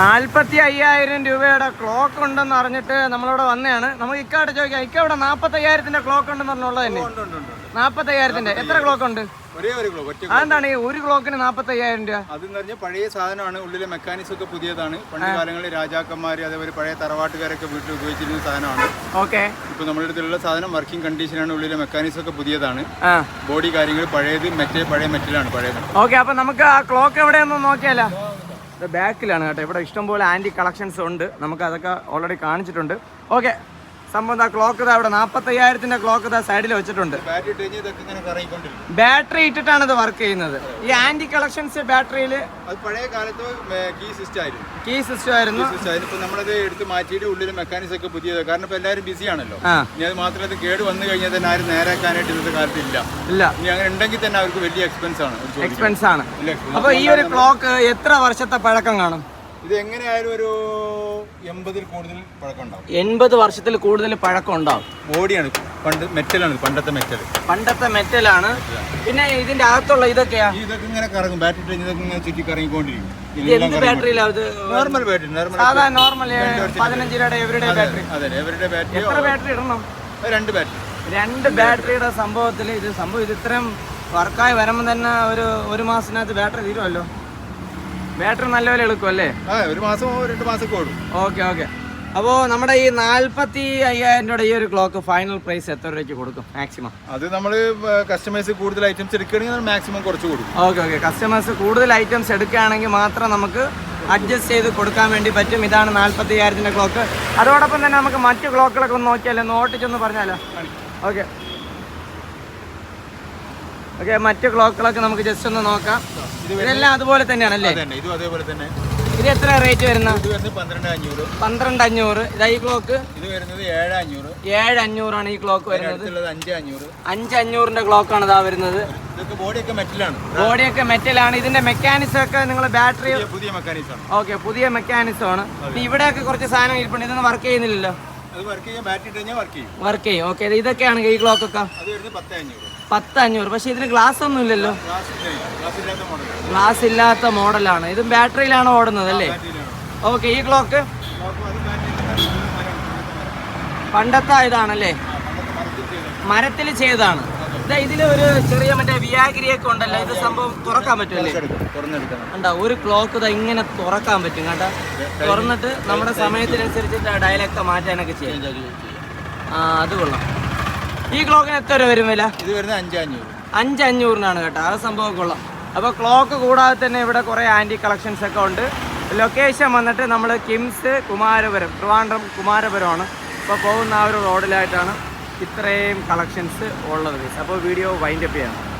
നാൽപ്പത്തി അയ്യായിരം രൂപയുടെ ക്ലോക്ക് ഉണ്ടെന്ന് അറിഞ്ഞിട്ട് നമ്മളിവിടെ വന്നതാണ്. നമുക്ക് ഇക്കാട്ട് ചോദിക്കാം ഇക്ക ഇവിടെ നാൽപ്പത്തി അയ്യായിരത്തിന്റെ ക്ലോക്ക് ഉണ്ടെന്ന് പറഞ്ഞുള്ളത് തന്നെ. നാൽപ്പത്തി അയ്യായിരത്തിന്റെ എത്ര ക്ലോക്ക് ഉണ്ട്? അതെന്താണ് ഈ ഒരു ക്ലോക്കിന് നാൽപ്പത്തി അയ്യായിരം രൂപ? അതെന്ന് പറഞ്ഞാൽ പഴയ സാധനമാണ് ഉള്ളിലെ മെക്കാനിക്സ് ഒക്കെ പുതിയതാണ്. പണ്ട് കാലങ്ങളിൽ രാജാക്കന്മാർ അതേപോലെ പഴയ തറവാട്ടുകാരൊക്കെ വീട്ടിൽ ഉപയോഗിച്ചിരുന്ന സാധനമാണ്. ഓക്കെ. ഇപ്പൊ നമ്മുടെ അടുത്തുള്ള സാധനം വർക്കിംഗ് കണ്ടീഷനാണ് ഉള്ളിലെ മെക്കാനിക്സ് ഒക്കെ പുതിയതാണ്. ബോഡി കാര്യങ്ങൾ പഴയത് മെറ്റൽ പഴയ മെറ്റലാണ് പഴയത്. ഓക്കെ അപ്പൊ നമുക്ക് ആ ക്ലോക്ക് എവിടെയൊന്നും നോക്കിയാലോ? ബാക്കിലാണ് കേട്ടോ. ഇവിടെ ഇഷ്ടംപോലെ ആന്റി കളക്ഷൻസ് ഉണ്ട്. നമുക്ക് അതൊക്കെ ഓൾറെഡി കാണിച്ചിട്ടുണ്ട്. ഓക്കെ സംഭവം ക്ലോക്ക് ഇവിടെ നാപ്പത്തയ്യായിരത്തിന്റെ ക്ലോക്ക് ഇതാ സൈഡിൽ വെച്ചിട്ടുണ്ട്. ബാറ്ററി ഇട്ടിട്ടാണ് ഇത് വർക്ക് ചെയ്യുന്നത്. ഈ ആന്റി കളക്ഷൻസ് ബാറ്ററിയിൽ പഴയ കാലത്ത് കീ സിസ്റ്റം ആയിരുന്നു. കീ സിസ്റ്റം ആയിരുന്നു. ഇപ്പൊ നമ്മളത് എടുത്ത് മാറ്റിയിട്ട് ഉള്ളിലെ മെക്കാനിക്സ് ഒക്കെ പുതിയത് കാരണം ഇപ്പൊ എല്ലാവരും ബിസി ആണല്ലോ. ഇനി അത് മാത്രമല്ല ഇത് കേട് വന്നു കഴിഞ്ഞാൽ തന്നെ ആരും നേരാക്കാനായിട്ട് ഇന്നത്തെ കാലത്ത് ഇല്ല. ഇല്ല. ഇനി അങ്ങനെ ഉണ്ടെങ്കിൽ തന്നെ അവർക്ക് വലിയ എക്സ്പെൻസ് ആണ്. എക്സ്പെൻസ് ആണ്. അപ്പൊ ഈ ഒരു ക്ലോക്ക് എത്ര വർഷത്തെ പഴക്കം കാണും? ഇത് എങ്ങനെയായാലും ഒരു എൺപതിൽ കൂടുതൽ എൺപത് വർഷത്തിൽ കൂടുതൽ പഴക്കം ഉണ്ടാവും. ബോഡിയാണ് പണ്ട് മെറ്റലാണ് പണ്ടത്തെ മെറ്റൽ പണ്ടത്തെ മെറ്റലാണ്. പിന്നെ ഇതിന്റെ അകത്തുള്ള ഇതൊക്കെയാ? ഇതൊക്കെ ഇങ്ങനെ കറങ്ങും ബാറ്ററി ഇട്ട് ഇതൊക്കെ ഇങ്ങനെ ചുറ്റി കറങ്ങിക്കൊണ്ടിരിക്കും. നോർമൽ ബാറ്ററി നോർമൽ സാധാ നോർമൽ പതിനഞ്ച് രൂപയുടെ എവരുടെ ബാറ്ററി അതെ എവരുടെ ബാറ്ററി എത്ര ബാറ്ററി ഇടണം? രണ്ട് ബാറ്ററി രണ്ട് ബാറ്ററിയുടെ സംഭവത്തിൽ ഇത് സംഭവം ഇത് ഇത്രയും വർക്കായി വരുമ്പോൾ തന്നെ ഒരു ഒരു മാസത്തിനകത്ത് ബാറ്ററി തീരുമല്ലോ ബാറ്ററി നല്ലപോലെ എടുക്കും അല്ലേ ഒരു മാസം രണ്ട് മാസം ഓടും. Okay okay. അപ്പോ നമ്മുടെ ഈ നാൽപ്പത്തി അയ്യായിരം രൂപയുടെ ഈ ഒരു ക്ലോക്ക് ഫൈനൽ പ്രൈസ് എത്ര രൂപയ്ക്ക് കൊടുക്കും മാക്സിമം? അത് നമ്മൾ കസ്റ്റമേഴ്സ് കൂടുതൽ ഐറ്റംസ് എടുക്കുകയാണെങ്കിൽ മാക്സിമം കുറച്ച് കൊടുക്കും. Okay okay. കസ്റ്റമേഴ്സ് കൂടുതൽ ഐറ്റംസ് എടുക്കുകയാണെങ്കിൽ മാത്രം നമുക്ക് അഡ്ജസ്റ്റ് ചെയ്ത് കൊടുക്കാൻ വേണ്ടി പറ്റും. ഇതാണ് നാൽപ്പത്തി അയ്യായിരത്തിന്റെ ക്ലോക്ക്. അതോടൊപ്പം തന്നെ നമുക്ക് മറ്റു ക്ലോക്കുകളൊക്കെ ഒന്ന് നോക്കിയാലോ? ഒന്ന് ഓട്ടിച്ചൊന്ന് പറഞ്ഞാലോ? ഓക്കെ. ഓക്കെ മറ്റു ക്ലോക്കുകളൊക്കെ നമുക്ക് ജസ്റ്റ് ഒന്ന് നോക്കാം. ഇതെല്ലാം അതുപോലെ തന്നെയാണല്ലേ? അല്ലേ ഇതും അതേപോലെ തന്നെ. ഇത് എത്ര റേറ്റ് വരുന്നത്? പന്ത്രണ്ട് അഞ്ഞൂറ് പന്ത്രണ്ട് അഞ്ഞൂറ് ഇതാ ഈ ക്ലോക്ക് ഇത് വരുന്നത് ഏഴ് അഞ്ഞൂറ് ഏഴ് അഞ്ഞൂറാണ് ഈ ക്ലോക്ക് വരുന്നത്. അഞ്ച് അഞ്ഞൂറ് അഞ്ച് അഞ്ഞൂറിന്റെ ക്ലോക്കാണ് ഇതാ വരുന്നത്. ബോഡിയൊക്കെ മെറ്റലാണ് ബോഡിയൊക്കെ മെറ്റലാണ് ഇതിന്റെ മെക്കാനിസം ഒക്കെ നിങ്ങൾ ബാറ്ററി പുതിയ മെക്കാനിസം ഓക്കെ പുതിയ മെക്കാനിസം ആണ്. ഇവിടെയൊക്കെ കുറച്ച് സാധനം ഇരിപ്പുണ്ട്. ഇതൊന്നും വർക്ക് ചെയ്യുന്നില്ലല്ലോ. വർക്ക് ചെയ്യും ഓക്കെ ഇതൊക്കെയാണ് ഈ ക്ലോക്ക് ഒക്കെ? പത്ത് അഞ്ഞൂറ് പക്ഷെ ഇതിന് ഗ്ലാസ് ഒന്നും ഇല്ലല്ലോ. ഗ്ലാസ് ഇല്ലാത്ത മോഡലാണ് ഇതും ബാറ്ററിയിലാണ് ഓടുന്നത് അല്ലേ? ഓക്കെ ഈ ക്ലോക്ക് പണ്ടത്തെ ഇതാണല്ലേ മരത്തിൽ ചെയ്തതാണ്. ഇതാ ഇതിൽ ഒരു ചെറിയ മറ്റേ വിയാഗിരിയൊക്കെ ഉണ്ടല്ലോ ഇത് സംഭവം തുറക്കാൻ പറ്റുമല്ലേ ഉണ്ടാ ഒരു ക്ലോക്ക് ഇതാ ഇങ്ങനെ തുറക്കാൻ പറ്റും കേട്ടാ തുറന്നിട്ട് നമ്മുടെ സമയത്തിനനുസരിച്ച് ഡയലൊക്കെ മാറ്റാനൊക്കെ ചെയ്യാം. ആ അത് കൊള്ളാം. ഈ ക്ലോക്കിന് എത്ര രൂപ വരും വില? ഇത് വരുന്നത് അഞ്ച് അഞ്ഞൂറ് അഞ്ച് അഞ്ഞൂറിനാണ് കേട്ടോ ആ സംഭവം കൊള്ളാം. അപ്പോൾ ക്ലോക്ക് കൂടാതെ തന്നെ ഇവിടെ കുറേ ആന്റി കളക്ഷൻസ് ഒക്കെ ഉണ്ട്. ലൊക്കേഷൻ വന്നിട്ട് നമ്മൾ കിംസ് കുമാരപുരം ട്രിവാൻഡ്രം കുമാരപുരമാണ്. ഇപ്പൊ പോകുന്ന ആ ഒരു റോഡിലായിട്ടാണ് ഇത്രയും കളക്ഷൻസ് ഉള്ളത് അപ്പോൾ വീഡിയോ വൈൻഡപ്പ് ചെയ്യണം.